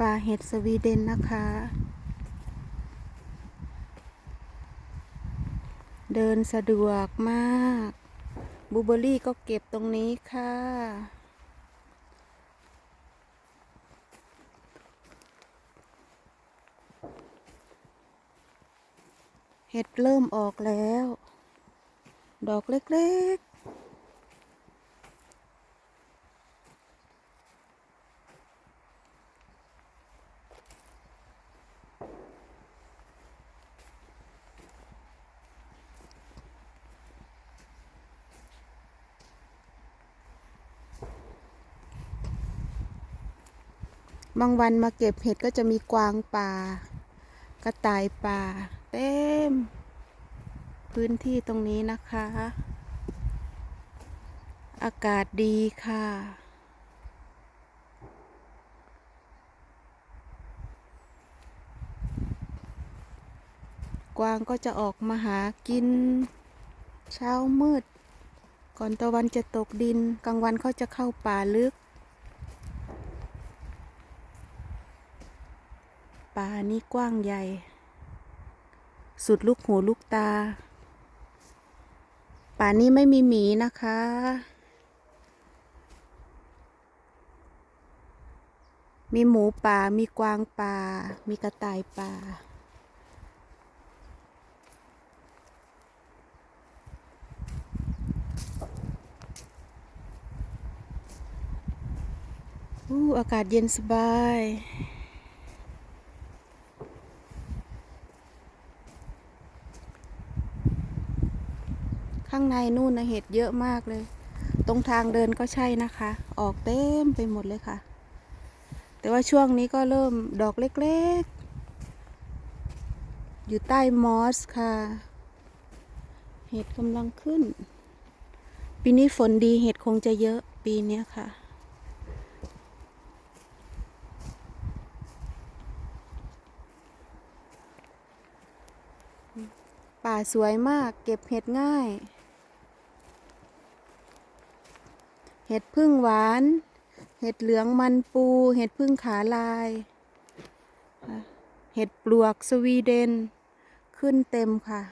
ป่าเห็ดสวีเดนนะคะ เดินสะดวกมาก บูเบอรี่ก็เก็บตรงนี้ค่ะ เห็ดเริ่มออกแล้ว ดอกเล็กๆ บางวันมาเก็บเห็ดก็จะมีกวางป่ากระต่ายป่า เต็ม พื้นที่ตรงนี้นะคะ อากาศดีค่ะ กวางก็จะออกมาหากิน เช้ามืด ก่อนตะวันจะตกดิน กลางวันเขาจะเข้าป่าลึก ป่านี้กว้างใหญ่ สุดลูกหูลูกตา ป่านี้ไม่มีหมีนะคะ มีหมูป่า มีกวางป่า มีกระต่ายป่า อู้อากาศเย็นสบาย ข้างในนู่นนะเห็ดเยอะมากเลย ตรงทางเดินก็ใช่นะคะ ออกเต็มไปหมดเลยค่ะ แต่ว่าช่วงนี้ก็เริ่มดอกเล็กๆ อยู่ใต้มอสค่ะ เห็ดกำลังขึ้น ปีนี้ฝนดีเห็ดคงจะเยอะปีนี้ค่ะป่าสวยมากเก็บเห็ดง่าย เห็ดพึ่งหวาน เห็ดเหลืองมันปู เห็ดพึ่งขาลาย เห็ดปลวกสวีเดน ขึ้นเต็มค่ะ